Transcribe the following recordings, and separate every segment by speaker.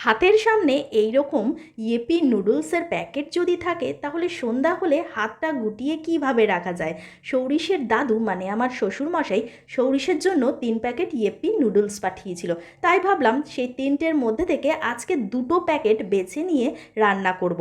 Speaker 1: হাতের সামনে এই রকম ইয়েপি নুডলসের প্যাকেট যদি থাকে, তাহলে সন্ধ্যা হলে হাতটা গুটিয়ে কীভাবে রাখা যায় সৌরিশের দাদু মানে আমার শ্বশুরমশাই সৌরিশের জন্য তিন প্যাকেট ইয়েপি নুডলস পাঠিয়েছিল তাই ভাবলাম সেই তিনটের মধ্যে থেকে আজকে দুটো প্যাকেট বেছে নিয়ে রান্না করব।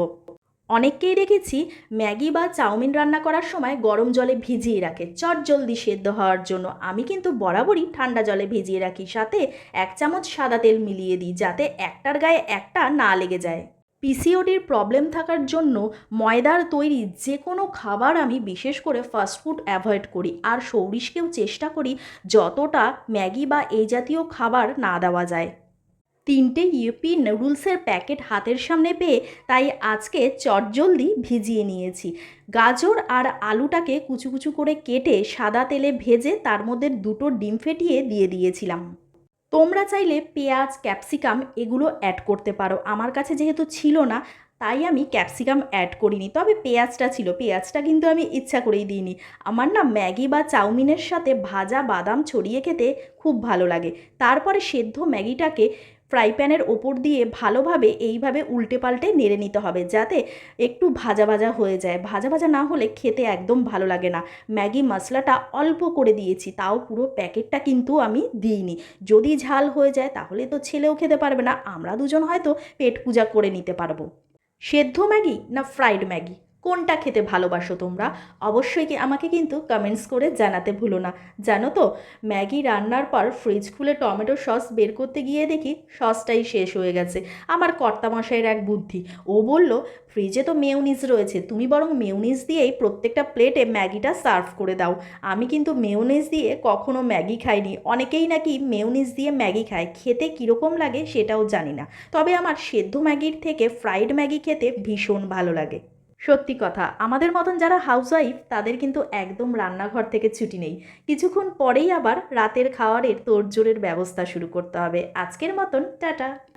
Speaker 1: অনেককেই দেখেছি ম্যাগি বা চাউমিন রান্না করার সময় গরম জলে ভিজিয়ে রাখে। চট জলদি সেদ্ধ হওয়ার জন্য আমি কিন্তু বরাবরই ঠান্ডা জলে ভিজিয়ে রাখি, সাথে এক চামচ সাদা তেল মিলিয়ে দিই, যাতে একটার গায়ে একটা না লেগে যায়। পিসিওডির প্রবলেম থাকার জন্য ময়দার তৈরি যে কোনো খাবার আমি বিশেষ করে ফাস্টফুড অ্যাভয়েড করি, আর সৌরিশকেও চেষ্টা করি যতটা ম্যাগি বা এই জাতীয় খাবার না দেওয়া যায়। তিনটে ইউপি নুডলসের প্যাকেট হাতের সামনে পেয়ে তাই আজকে চটজলদি ভিজিয়ে নিয়েছি। গাজর আর আলুটাকে কুচু কুচু করে কেটে সাদা তেলে ভেজে তার মধ্যে দুটো ডিম ফেটিয়ে দিয়ে দিয়েছিলাম। তোমরা চাইলে পেঁয়াজ, ক্যাপসিকাম এগুলো অ্যাড করতে পারো। আমার কাছে যেহেতু ছিল না, তাই আমি ক্যাপসিকাম অ্যাড করিনি। তবে পেঁয়াজটা ছিল। পেঁয়াজটা কিন্তু আমি ইচ্ছা করেই দিইনি। আমার না ম্যাগি বা চাউমিনের সাথে ভাজা বাদাম ছড়িয়ে খেতে খুব ভালো লাগে। তারপরে সেদ্ধ ম্যাগিটাকে ফ্রাই প্যানের ওপর দিয়ে ভালোভাবে এইভাবে উল্টে পাল্টে নেড়ে নিতে হবে যাতে একটু ভাজা ভাজা হয়ে যায়। ভাজা ভাজা না হলে খেতে একদম ভালো লাগে না। ম্যাগি মশলাটা অল্প করে দিয়েছি, তাও পুরো প্যাকেটটা কিন্তু আমি দিইনি। যদি ঝাল হয়ে যায় তাহলে তো ছেলেও খেতে পারবে না, আমরা দুজন হয়তো পেট পূজা করে নিতে পারব। সেদ্ধ ম্যাগি না ফ্রাইড ম্যাগি? কোনটা খেতে ভালোবাসো তোমরা? অবশ্যই কি আমাকে কিন্তু কমেন্টস করে জানাতে ভুলো না। জানো তো, ম্যাগি রান্নার পর ফ্রিজ খুলে টমেটো সস বের করতে গিয়ে দেখি সসটাই শেষ হয়ে গেছে। আমার কর্তামশাইয়ের এক বুদ্ধি। ও বলল ফ্রিজে তো মেউনিজ রয়েছে। তুমি বরং মেউনিজ দিয়েই প্রত্যেকটা প্লেটে ম্যাগিটা সার্ভ করে দাও। আমি কিন্তু মেউনিজ দিয়ে কখনো ম্যাগি খাইনি। অনেকেই নাকি মেউনিজ দিয়ে ম্যাগি খায়। খেতে কীরকম লাগে সেটাও জানি না। তবে আমার সেদ্ধ ম্যাগির থেকে ফ্রাইড ম্যাগি খেতে ভীষণ ভালো লাগে। সত্যি কথা। আমাদের মতন যারা হাউসওয়াইফ তাদের কিন্তু একদম রান্নাঘর থেকে ছুটি নেই। কিছুক্ষণ পরেই আবার রাতের খাওয়ারের তোড়জোড়ের ব্যবস্থা শুরু করতে হবে। আজকের মতন, টাটা।